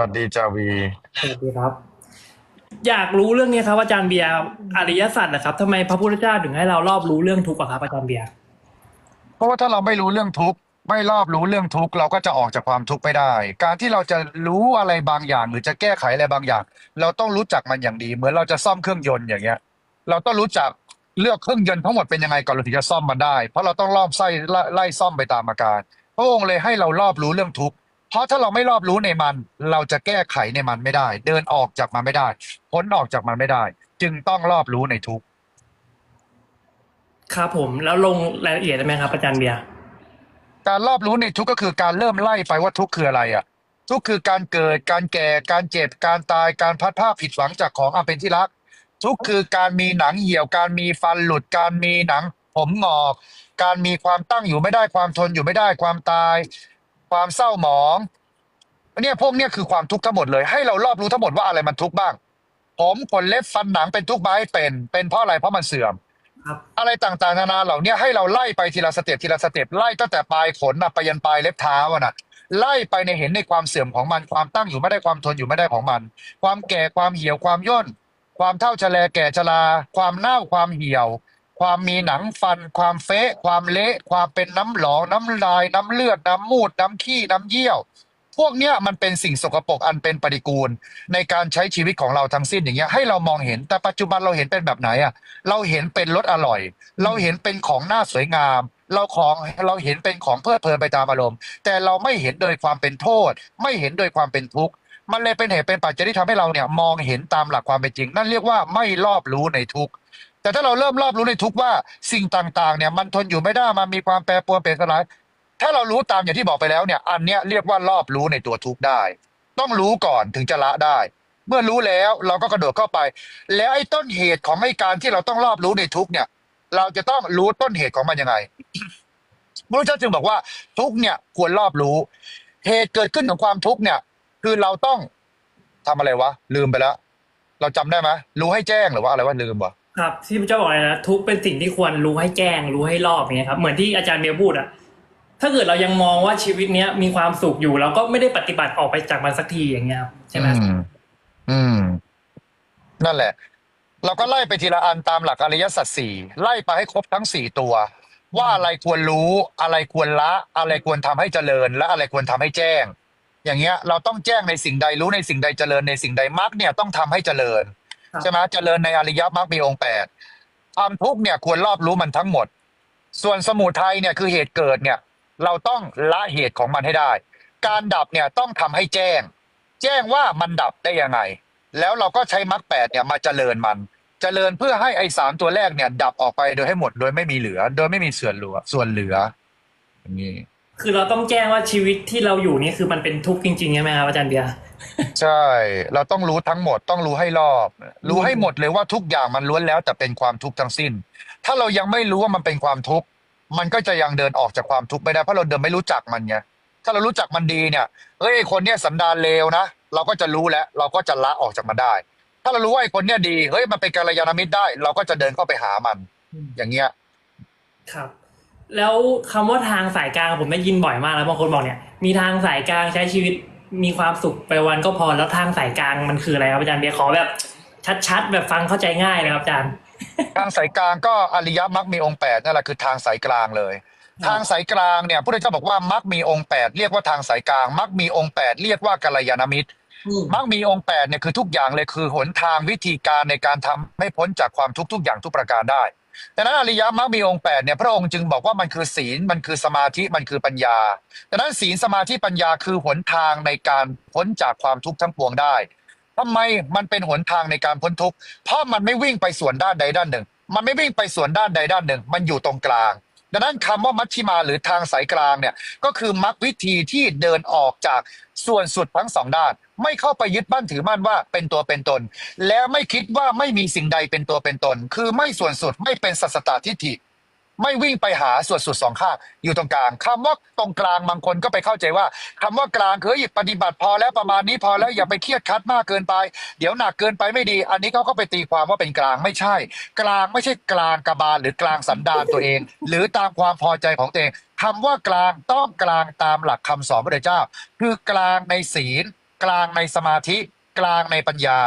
วัสดีจาวี สวัสดีครับ อยากรู้เรื่องนี้ครับอาจารย์เบียร์อริยสัจนะครับทำไมพระพุทธเจ้าถึงให้เรารอบรู้เรื่องทุกข์อะครับอาจารย์เบียร์เพราะว่าถ้าเราไม่รู้เรื่องทุกข์ไม่รอบรู้เรื่องทุกข์เราก็จะออกจากความทุกข์ไม่ได้ การที่เราจะรู้อะไรบางอย่าง หรือจะแก้ไขอะไรบางอย่าง เราต้องรู้จักมันอย่างดี เหมือนเราจะซ่อมเครื่องยนต์อย่างเงี้ย เราต้องรู้จักเลือกเครื่องยนต์ทั้งหมดเป็นยังไงก่อนเราถึงจะซ่อมมันได้ เพราะเราต้องรอบไส้ไล่ไล่ซ่อมไปตามอาการพระองค์เลยให้เรารอบรู้เรื่องทุกข์ เพราะถ้าเราไม่รอบรู้ในมัน เราจะแก้ไขในมันไม่ได้ เดินออกจากมันไม่ได้พ้นออกจากมันไม่ได้ จึงต้องรอบรู้ในทุกข์ครับผมแล้วลงรายละเอียดได้ไหมครับอาจารย์เบียร์การรอบรู้ในทุกข์ก็คือการเริ่มไล่ไปว่าทุกข์คืออะไรอะ ทุกข์คือการเกิดการแก่การเจ็บการตายการพลัดพรากผิดหวังจากของอันเป็นที่รัก ทุกข์คือการมีหนังเหี่ยว การมีฟันหลุดการมีหนัง ผมงอก การมีความตั้งอยู่ไม่ได้ความทนอยู่ไม่ได้ความตาย ความเศร้าหมองเนี่ยพวกเนี้ยคือความทุกข์ทั้งหมดเลย ให้เรารอบรู้ทั้งหมดว่าอะไรมันทุกข์บ้าง ผมขนเล็บฟันหนังเป็นทุกข์ไหมเป็น เป็นเพราะอะไรเพราะมันเสื่อมครับอะไรต่างๆ นานาเหล่าเนี้ยให้เราไล่ไปทีละสเต็ปทีละสเต็ปไล่ตั้งแต่ปลายขนนะไปยันปลายเล็บเท้าอะนะไล่ไปในเห็นในความเสื่อมของมัน ความตั้งอยู่ไม่ได้ความทนอยู่ไม่ได้ของมัน ความแก่ความเหี่ยวความย่น ความเท่าชะแลแก่ชราความเน่าความเหี่ยว ความมีหนังฟัน ความเฟะ ความเละ ความเป็นน้ำหลอง น้ำลาย น้ำเลือด น้ำมูด น้ำขี้ น้ำเยี่ยว พวกเนี้ยมันเป็นสิ่งสกปรกอันเป็นปฏิกูล ในการใช้ชีวิตของเราทั้งสิ้นอย่างเงี้ยให้เรามองเห็นแต่ปัจจุบันเราเห็นเป็นแบบไหนอะเราเห็นเป็นรสอร่อย เราเห็นเป็นของน่าสวยงาม เราของเราเห็นเป็นของเพลิดเพลินไปตามอารมณ์ แต่เราไม่เห็นโดยความเป็นโทษ ไม่เห็นโดยความเป็นทุกข์มันเลยเป็นเหตุเป็นปัจจัยที่ทำให้เราเนี่ยมองเห็นตามหลักความเป็นจริง นั่นเรียกว่าไม่รอบรู้ในทุกข์ แต่ถ้าเราเริ่มรอบรู้ในทุกว่าสิ่งต่างๆเนี่ยมันทนอยู่ไม่ได้มันมีความแปรปรวนเปลี่ยนสลายถ้าเรารู้ตามอย่างที่บอกไปแล้วเนี่ย อันเนี้ยเรียกว่ารอบรู้ในตัวทุกได้ ต้องรู้ก่อนถึงจะละได้ เมื่อรู้แล้วเราก็กระโดดเข้าไป แล้วไอ้ต้นเหตุของไอ้การที่เราต้องรอบรู้ในทุกเนี่ย เราจะต้องรู้ต้นเหตุของมันยังไงพระเจ้าจึงบอกว่าทุกเนี่ยควรรอบรู้ เหตุเกิดขึ้นของความทุกเนี่ยคือเราต้องทำอะไรวะ ลืมไปแล้ว เราจำได้ไหมรู้ให้แจ้งหรือว่าอะไรวะลืมวะ ครับที่พระเจ้าบอกอะไรนะทุกข์เป็นสิ่งที่ควรรู้ให้แจ้ง รู้ให้รอบอย่างเงี้ยครับเหมือนที่อาจารย์เบียร์พูดอะถ้าเกิดเรายังมองว่าชีวิตเนี้ยมีความสุขอยู่เราก็ไม่ได้ปฏิบัติออกไปจากมันสักทีอย่างเงี้ยครับใช่ไหมอืม นั่นแหละ เราก็ไล่ไปทีละอันตามหลักอริยสัจสี่ไล่ไปให้ครบทั้งสี่ตัว ว่าอะไรควรรู้อะไรควรละ อะไรควรทำให้เจริญ และอะไรควรทำให้แจ้ง อย่างเงี้ย เราต้องแจ้งในสิ่งใดรู้ในสิ่งใดเจริญในสิ่งใดมรรคเนี่ยต้องทำให้เจริญ ใช่ไหมเจริญในอริยมรรคมีองค์แปดความทุกข์เนี่ยควรรอบรู้มันทั้งหมด ส่วนสมุทัยเนี่ยคือเหตุเกิดเนี่ย เราต้องละเหตุของมันให้ได้ การดับเนี่ยต้องทำให้แจ้ง แจ้งว่ามันดับได้ยังไง แล้วเราก็ใช้มรรคแปดเนี่ยมาเจริญมันเจริญเพื่อให้ไอ้สามตัวแรกเนี่ย ดับออกไปโดยให้หมดโดยไม่มีเหลือ โดยไม่มีส่วนเหลือส่วนเหลืออย่างนี้ คือเราต้องแจ้งว่าชีวิตที่เราอยู่นี่คือมันเป็นทุกข์จริงๆใช่ไหมครับอาจารย์เบียร์ใช่ เราต้องรู้ทั้งหมดต้องรู้ให้รอบ รู้ให้หมดเลยว่าทุกอย่างมันล้วนแล้วแต่เป็นความทุกข์ทั้งสิ้น ถ้าเรายังไม่รู้ว่ามันเป็นความทุกข์มันก็จะยังเดินออกจากความทุกข์ไม่ได้เพราะเราเดินไม่รู้จักมันไงถ้าเรารู้จักมันดีเนี่ยเฮ้ยไอ้คนเนี้ยสันดานเลวนะเราก็จะรู้แล้วเราก็จะละออกจากมันได้ ถ้าเรารู้ว่าไอ้คนเนี้ยดีเฮ้ยมันเป็นกัลยาณมิตรได้ เราก็จะเดินเข้าไปหามัน อย่างเงี้ยครับ แล้วคำว่าทางสายกลางผมได้ยินบ่อยมากแล้วบางคนบอกเนี่ยมีทางสายกลางใช้ชีวิตมีความสุขไปวันก็พอแล้วทางสายกลางมันคืออะไรครับอาจารย์เบียร์ขอแบบชัดๆแบบฟังเข้าใจง่ายเลยครับอาจารย์ ทางสายกลางก็อริยมรรคมีองค์แปดนั่นแหละคือทางสายกลางเลย ทางสายกลางเนี่ยพระพุทธเจ้าบอกว่ามรรคมีองค์แปดเรียกว่าทางสายกลางมรรคมีองค์แปดเรียกว่ากัลยาณมิตรมักมีองค์แปดเนี่ยคือทุกอย่างเลยคือหนทางวิธีการในการทำให้พ้นจากความทุกข์ทุกอย่างทุกประการได้ ดังนั้นอริยมรรคมีองค์แปดเนี่ยพระองค์จึงบอกว่ามันคือศีลมันคือสมาธิมันคือปัญญาดังนั้นศีลสมาธิปัญญาคือหนทางในการพ้นจากความทุกข์ทั้งปวงได้ทำไมมันเป็นหนทางในการพ้นทุกข์เพราะมันไม่วิ่งไปส่วนด้านใดด้านหนึ่ง มันไม่วิ่งไปส่วนด้านใดด้านหนึ่ง มันอยู่ตรงกลาง ดังนั้นคำว่ามัชชิมาหรือทางสายกลางเนี่ยก็คือมรรควิธีที่เดินออกจากส่วนสุดทั้งสองด้าน ไม่เข้าไปยึดมั่นถือมั่นว่าเป็นตัวเป็นตน แล้วไม่คิดว่าไม่มีสิ่งใดเป็นตัวเป็นตน คือไม่ส่วนสุดไม่เป็นสัสตตทิฏฐิไม่วิ่งไปหาส่วนสุดสองข้างอยู่ตรงกลางคำว่าตรงกลางบางคนก็ไปเข้าใจว่าคำว่ากลางคือปฏิบัติพอแล้วประมาณนี้พอแล้วอย่าไปเครียดคัดมากเกินไป เดี๋ยวหนักเกินไปไม่ดี อันนี้เขาก็ไปตีความว่าเป็นกลางไม่ใช่ กลางไม่ใช่กลางกบาลหรือกลางสันดานตัวเอง หรือตามความพอใจของตัวเองคำว่ากลางต้องกลางตามหลักคำสอนพระเจ้า คือกลางในศีล กลางในสมาธิกลางในปัญญา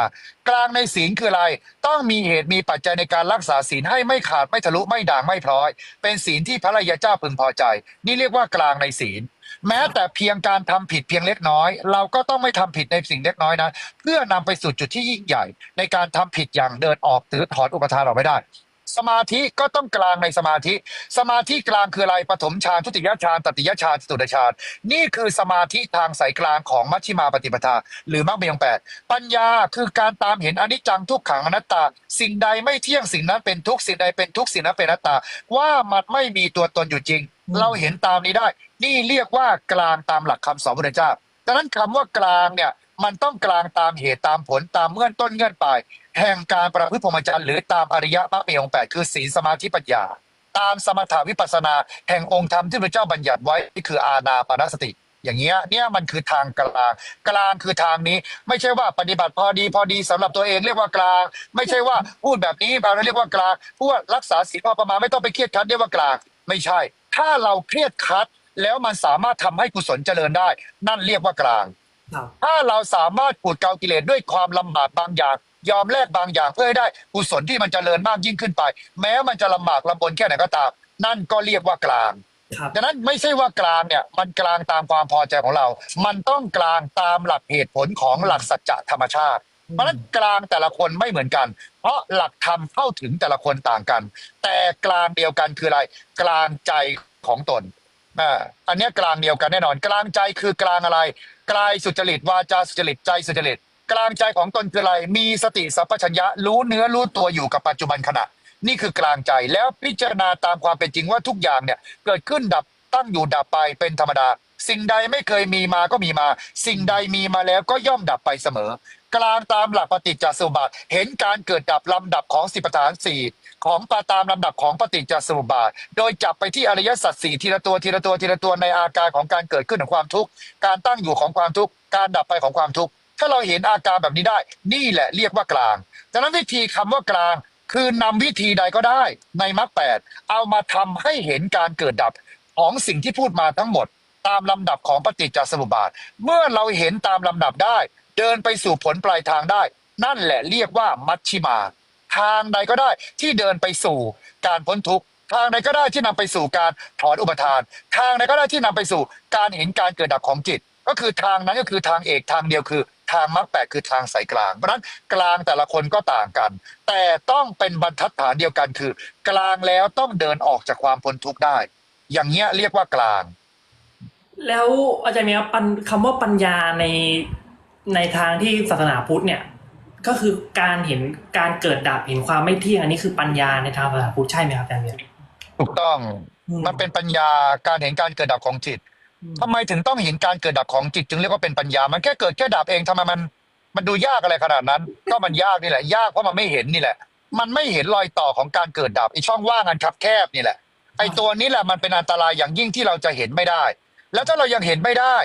กลางในศีลคืออะไร ต้องมีเหตุมีปัจจัยในการรักษาศีลให้ไม่ขาดไม่ทะลุไม่ด่างไม่พร้อย เป็นศีลที่พระรยาเจ้าพึงพอใจ นี่เรียกว่ากลางในศีล แม้แต่เพียงการทำผิดเพียงเล็กน้อย เราก็ต้องไม่ทำผิดในสิ่งเล็กน้อยนะเพื่อนำไปสู่จุดที่ยิ่งใหญ่ ในการทำผิดอย่างเดินออกถือถอนอุปทานออกไม่ได้ สมาธิก็ต้องกลางในสมาธิ สมาธิกลางคืออะไรปฐมฌานทุติยฌานตติยฌานจตุตฌานนี่คือสมาธิทางสายกลางของมัชฌิมาปฏิปทา หรือมรรคมีองค์แปดปัญญาคือการตามเห็นอนิจจังทุกขังอนัตตา สิ่งใดไม่เที่ยงสิ่งนั้นเป็นทุกข์สิ่งใดเป็นทุกข์สิ่งนั้นเป็นอนัตตา ว่ามันไม่มีตัวตนอยู่จริงอืมเราเห็นตามนี้ได้ นี่เรียกว่ากลางตามหลักคำสอนพระพุทธเจ้าดังนั้นคำว่ากลางเนี่ย มันต้องกลางตามเหตุตามผลตามเงื่อนต้นเงื่อนปลายแห่งการประพฤติพรหมจรรย์หรือตามอริยมรรคมีองค์แปดคือศีลสมาธิปัญญา ตามสมถาวิปัสนา แห่งองค์ธรรมที่พระเจ้าบัญญัติไว้คืออาณาปานสติ อย่างเงี้ยเนี่ยมันคือทางกลาง กลางคือทางนี้ ไม่ใช่ว่าปฏิบัติพอดีพอดีสำหรับตัวเองเรียกว่ากลาง ไม่ใช่ว่าพูดแบบนี้เราเรียกว่ากลางพูดว่ารักษาศีลพอประมาณไม่ต้องไปเครียดคัดเรียกว่ากลาง ไม่ใช่ ถ้าเราเครียดคัดแล้วมันสามารถทำให้กุศลเจริญได้ นั่นเรียกว่ากลาง ถ้าเราสามารถขูดเกากิเลสด้วยความลำบากบางอย่าง ยอมแลกบางอย่างเพื่อให้ได้กุศลที่มันจเจริญมากยิ่งขึ้นไป แม้มันจะลำบากลำบนแค่ไหนก็ตาม นั่นก็เรียกว่ากลางครับดังนั้นไม่ใช่ว่ากลางเนี่ย มันกลางตามความพอใจของเรา มันต้องกลางตามหลักเหตุผลของหลักสัจจะธรรมชาติเพราะฉะนั้นกลางแต่ละคนไม่เหมือนกัน เพราะหลักธรรมเข้าถึงแต่ละคนต่างกัน แต่กลางเดียวกันคืออะไร กลางใจของตน อ่าอันเนี้ยกลางเดียวกันแน่นอน กลางใจคือกลางอะไร กลายสุจริตวาจาสุจริตใจสุจริตกลางใจของตนคืออะไร มีสติสัพพัญญะรู้เนื้อรู้ตัวอยู่กับปัจจุบันขณะ นี่คือกลางใจแล้วพิจารณาตามความเป็นจริงว่าทุกอย่างเนี่ยเกิดขึ้นดับตั้งอยู่ดับไปเป็นธรรมดา สิ่งใดไม่เคยมีมาก็มีมา สิ่งใดมีมาแล้วก็ย่อมดับไปเสมอ กลางตามหลักปฏิจจสมุปบาทเห็นการเกิดดับลำดับของสิบประธานสี่ ของปาตามลำดับของปฏิจจสมุปบาท โดยจับไปที่อริยสัจสี่ทีละตัวทีละตัวทีละตัวในอาการของการเกิดขึ้นของความทุกข์การตั้งอยู่ของความทุกข์การดับไปของความทุกข์ถ้าเราเห็นอาการแบบนี้ได้ นี่แหละเรียกว่ากลางดังนั้นวิธีคำว่ากลาง คือนำวิธีใดก็ได้ในมรรคแปดเอามาทำให้เห็นการเกิดดับของสิ่งที่พูดมาทั้งหมด ตามลำดับของปฏิจจสมุปบาท เมื่อเราเห็นตามลำดับได้ เดินไปสู่ผลปลายทางได้ นั่นแหละเรียกว่ามัชชิมา ทางใดก็ได้ที่เดินไปสู่การพ้นทุกข์ทางใดก็ได้ที่นำไปสู่การถอนอุปทาน ทางใดก็ได้ที่นำไปสู่การเห็นการเกิดดับของจิต ก็คือทางนั้นก็คือทางเอกทางเดียวคือ ทางมรรคแปดคือทางสายกลาง เพราะนั้นกลางแต่ละคนก็ต่างกัน แต่ต้องเป็นบรรทัดฐานเดียวกันคือ กลางแล้วต้องเดินออกจากความพ้นทุกข์ได้ อย่างเงี้ยเรียกว่ากลาง แล้วอาจารย์มีครับคำว่าปัญญาในในทางที่ศาสนาพุทธเนี่ย ก็คือการเห็นการเกิดดับเห็นความไม่เที่ยงอันนี้คือปัญญาในทางศาสนาพุทธใช่ไหมครับอาจารย์เบียร์ถูกต้องอืมมันเป็นปัญญาการเห็นการเกิดดับของจิตทำไมถึงต้องเห็นการเกิดดับของจิต จึงเรียกว่าเป็นปัญญา มันแค่เกิดแค่ดับเองทำไมมัน มันดูยากอะไรขนาดนั้น ก็มันยากนี่แหละ ยากเพราะมันไม่เห็นนี่แหละ มันไม่เห็นรอยต่อของการเกิดดับไอช่องว่างอันคับแคบนี่แหละไอตัวนี้แหละมันเป็นอันตรายอย่างยิ่งที่เราจะเห็นไม่ได้ แล้วถ้าเรายังเห็นไม่ได้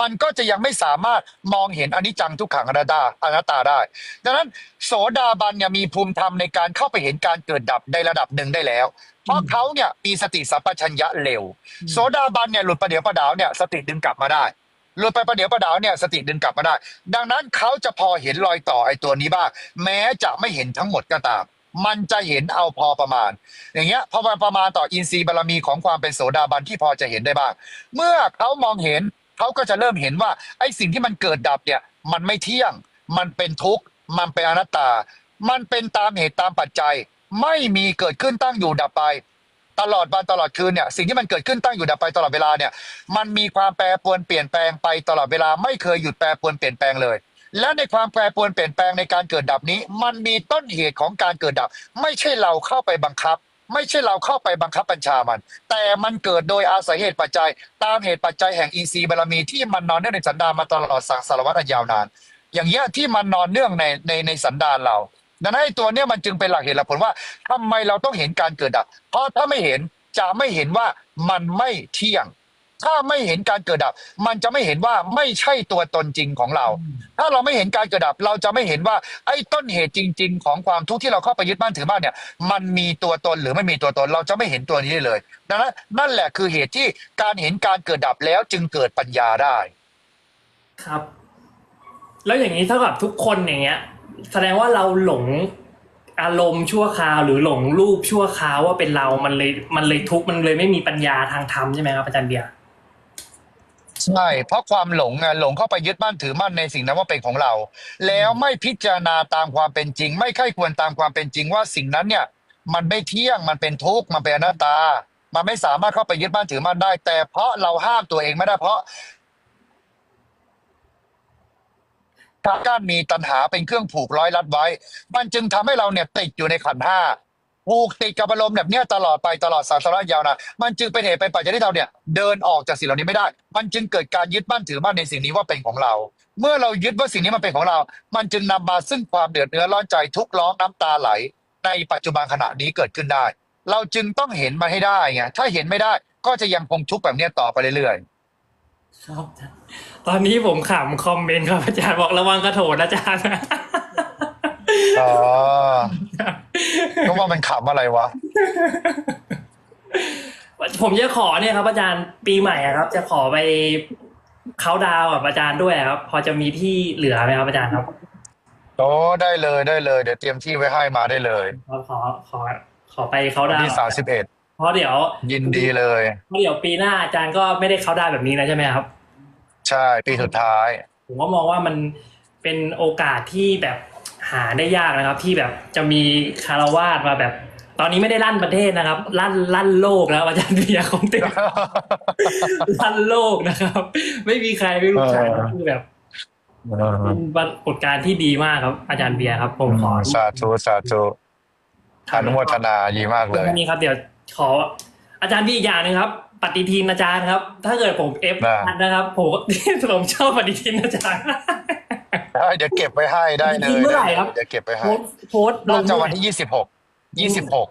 มันก็จะยังไม่สามารถมองเห็นอนิจจังทุกขังอนัตตาอนัตตาได้ ดังนั้นโสดาบันเนี่ยมีภูมิธรรมในการเข้าไปเห็นการเกิดดับในระดับหนึ่งได้แล้ว เพราะเขาเนี่ยมีสติสัพพัญญะเร็ว โสดาบันเนี่ยหลุดประเดี๋ยวประดาวเนี่ยสติดึงกลับมาได้หลุดไปประเดี๋ยวประดาวเนี่ยสติดึงกลับมาได้ ดังนั้นเขาจะพอเห็นรอยต่อไอ้ตัวนี้บ้างแม้จะไม่เห็นทั้งหมดก็ตามมันจะเห็นเอาพอประมาณ อย่างเงี้ยพอประมาณต่ออินทรีย์บารมีของความเป็นโสดาบันที่พอจะเห็นได้บ้าง เมื่อเขามองเห็น เขาก็จะเริ่มเห็นว่าไอ้สิ่งที่มันเกิดดับเนี่ย มันไม่เที่ยง มันเป็นทุกข์ มันเป็นอนัตตา มันเป็นตามเหตุตามปัจจัย ไม่มีเกิดขึ้นตั้งอยู่ดับไป ตลอดวันตลอดคืนเนี่ยสิ่งที่มันเกิดขึ้นตั้งอยู่ดับไปตลอดเวลาเนี่ย มันมีความแปรปรวนเปลี่ยนแปลงไปตลอดเวลาไม่เคยหยุดแปรปรวนเปลี่ยนแปลงเลยและในความแปรปรวนเปลี่ยนแปลงในการเกิดดับนี้ มันมีต้นเหตุของการเกิดดับ ไม่ใช่เราเข้าไปบังคับ ไม่ใช่เราเข้าไปบังคับบัญชามัน แต่มันเกิดโดยอาศัยเหตุปัจจัย ตามเหตุปัจจัยแห่งอีซีย์บารมีที่มันนอนเนื่องในสันดานมาตลอดสังสารวัฏอันยาวนาน อย่างเงี้ยที่มันนอนเนื่องในในในสันดานเราดังนั้นตัวเนี้ยมันจึงเป็นหลักเหตุหลักผลว่าทำไมเราต้องเห็นการเกิดดับเพราะถ้าไม่เห็นจะไม่เห็นว่ามันไม่เที่ยง ถ้าไม่เห็นการเกิดดับ มันจะไม่เห็นว่าไม่ใช่ตัวตนจริงของเรา ถ้าเราไม่เห็นการเกิดดับ เราจะไม่เห็นว่าไอ้ต้นเหตุจริง ๆ ของความทุกข์ที่เราเข้าไปยึดบ้านถือบ้านเนี่ย มันมีตัวตนหรือไม่มีตัวตน เราจะไม่เห็นตัวนี้เลยดังนั้นนั่นแหละคือเหตุที่การเห็นการเกิดดับแล้วจึงเกิดปัญญาได้ ครับ แล้วอย่างนี้เท่ากับทุกคนอย่างเงี้ย แสดงว่าเราหลงอารมณ์ชั่วคราวหรือหลงรูปชั่วคราวว่าเป็นเรา มันเลยมันเลยทุกข์มันเลยไม่มีปัญญาทางธรรมใช่ไหมครับอาจารย์เบียร์ ใช่ เพราะความหลงไงหลงเข้าไปยึดมั่นถือมั่นในสิ่งนั้นว่าเป็นของเรา แล้วไม่พิจารณาตามความเป็นจริง ไม่ค่อยควรตามความเป็นจริงว่าสิ่งนั้นเนี่ย มันไม่เที่ยงมันเป็นทุกข์มันเป็นอนัตตา มันไม่สามารถเข้าไปยึดมั่นถือมั่นได้ แต่เพราะเราห้ามตัวเองไม่ได้เพราะทางการมีตัณหาเป็นเครื่องผูกร้อยรัดไว้ มันจึงทำให้เราเนี่ยติดอยู่ในขันธ์ห้า ผูกติดกับอารมณ์แบบเนี้ยตลอดไปตลอดสารสารยาวนะมันจึงเป็นเหตุเป็นปัจจัยที่เราเนี่ย เดินออกจากสิ่งเหล่านี้ไม่ได้ มันจึงเกิดการยึดมั่นถือมั่นในสิ่งนี้ว่าเป็นของเรา เมื่อเรายึดว่าสิ่งนี้มันเป็นของเรา มันจึงนำมาซึ่งความเดือดเนื้อร้อนใจทุกข์ร้องน้ำตาไหล ในปัจจุบันขณะนี้เกิดขึ้นได้ เราจึงต้องเห็นมันให้ได้ไงถ้าเห็นไม่ได้ก็จะยังคงทุกข์แบบนี้ต่อไปเรื่อยๆครับ ตอนนี้ผมขำคอมเมนต์ครับอาจารย์บอกระวังกระโถนอาจารย์ อ๋อก็ว่ามันขำอะไรวะ ผมจะขอเนี่ยครับ อาจารย์ปีใหม่อะครับ จะขอไปเขาน์ดาวน์กับอาจารย์ด้วยครับ พอจะมีที่เหลือไหมครับอาจารย์ครับโอ้ได้เลยได้เลย เดี๋ยวเตรียมที่ไว้ให้มาได้เลยขอขอขอขอไปเขาวันน์ดาวที่น์สามสิบเอ็ดเพราะเดี๋ยว ยินดีเลยเพราะเดี๋ยวปีหน้าอาจารย์ก็ไม่ได้เขาน์ดาวน์แบบนี้นะใช่ไหมครับ ใช่ปีสุดท้าย ผมก็มองว่ามันเป็นโอกาสที่แบบ หาได้ยากนะครับ ที่แบบจะมีคารวาสมาแบบ ตอนนี้ไม่ได้ลั่นประเทศนะครับ ลั่นลั่นโลกแล้วอาจารย์เบียร์คงติดลั่นโลกนะครับ ไม่มีใครไม่รู้ใครเออคือแบบเป็นปรากฏการณ์ที่ดีมากครับ อาจารย์เบียร์ครับผมขอสาธุสาธุอนุโมทนาดีมากเลยแค่นี้ครับ เดี๋ยวขอ อาจารย์พี่อีกอย่างหนึ่งครับ ปฏิทินอาจารย์ครับ ถ้าเกิดผมเอฟได้นะครับผมก็ผมชอบปฏิทินอาจารย์ ได้เดี๋ยวเก็บไว้ให้ได้เลจริยงเมื่อไหร่ครับ เดี๋ยวเก็บไว้โพให้สต์โพสต์ลน่างจะวันที่ยี่สิบหกยี่สิบหก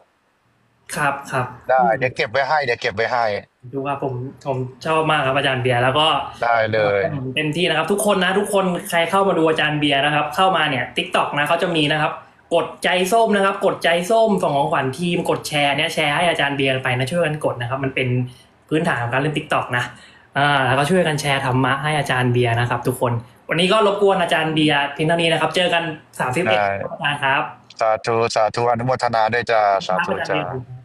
ครับครับได้ เดี๋ยวเก็บไว้ให้เดี๋ยวเก็บไว้ให้ ดูว่าผมผมชอบมากครับอาจารย์เบียร์แล้วก็ได้เลยเต็มที่นะครับ ทุกคนนะ ทุกคนใครเข้ามาดูอาจารย์เบียร์นะครับ เข้ามาเนี่ยทิกตอกนะเขาจะมีนะครับ กดใจส้มนะครับ กดใจส้มส่งของขวัญทีมกดแชร์เนี่ยแชร์ให้อาจารย์เบียร์ไปนะช่วยกันกดนะครับ มันเป็นพื้นฐานของการเล่นทิกตอกนะอ่าแล้วก็ช่วยกันแชร์ธรรมะให้อาจารย์เบียร์นะครับ ทุกคน วันนี้ก็รบกวนอาจารย์เบียร์เพียงเท่านี้นะครับ เจอกันสามสิบเอ็ดได้อาจารย์ครับ สาธุสาธุอนุโมทนาด้วยจ้าสาครับธุอาจารย์จ้าเบียร์